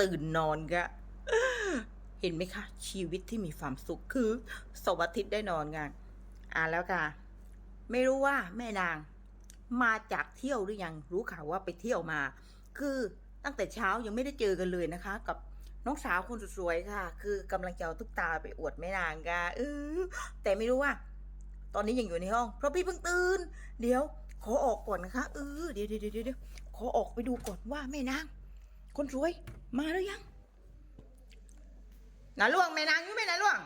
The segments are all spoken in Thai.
ตื่นนอนกะเห็นไหมคะ ชีวิตที่มีความสุขคือสวัสดิ์ได้นอนงานอ่านแล้วค่ะ ไม่รู้ว่าแม่นาง มาจากเที่ยวหรือยังรู้ข่าวว่าไปเที่ยวมา คือตั้งแต่เช้ายังไม่ได้เจอกันเลยนะคะ กับน้องสาวคนสวยค่ะ คือกำลังจะเอาตุ๊กตาไปอวดแม่นางค่ะเออแต่ไม่รู้ว่า ตอนนี้ยังอยู่ในห้อง เพราะพี่เพิ่งตื่น เดี๋ยว ขอออกก่อนนะคะเออเดี๋ยวเดี๋ยวเดี๋ยวเดี๋ยวขอออกไปดูก่อนว่าแม่นาง คนสวย มาหรือยังนาล่วงแม่นางอยู่ไหมนาล่วง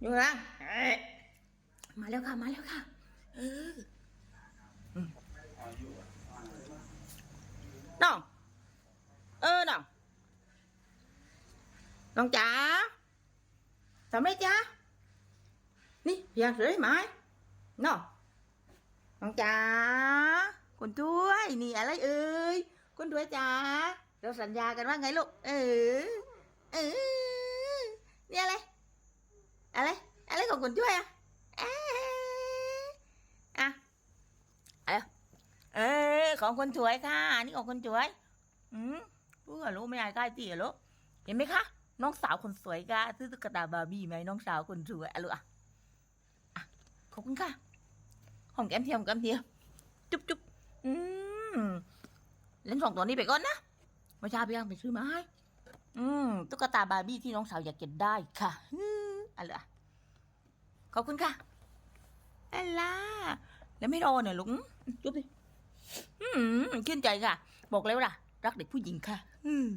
อยู่นะเอ๊ะมาแล้วค่ะ มาแล้วค่ะ เอออืมน้อง เออน้อง น้องจ๋าทำไรจ๊ะนี่เพียงเลยไหมน้อง น้องจ๋าคุณถ้วย นี่อะไรเอ่ย คุณถ้วยจ๋าเราสัญญากันว่าไงลูก เออ เออนี่อะไร อะไร อะไรของคุณช่วยอะเอ๊ะอะเออ ของคนสวยค่ะ นี่ของคนสวย อืมรู้เหรอรู้ไม่อายใกล้ตีเหรอลูกเห็นไหมคะ น้องสาวคนสวยค่ะซื้อตุ๊กตาบาร์บี้ไหมน้องสาวคนสวยอะลูกอะอะขอบคุณค่ะหอมแก้มเทียมแก้มเทียมจุ๊บจุ๊บ เล่นสองตัวนี้ไปก่อนนะมาชาพี่ยังไปซื้อมาให้อืมตุ๊กตาบาร์บี้ที่น้องสาวอยากเก็บได้ค่ะอืมอะไรอะขอบคุณค่ะอะล่าแล้วไม่รอเนี่ยลุงจุ๊บดิอืมชื่นใจค่ะ บอกแล้วล่ะ รักเด็กผู้หญิงค่ะ อืม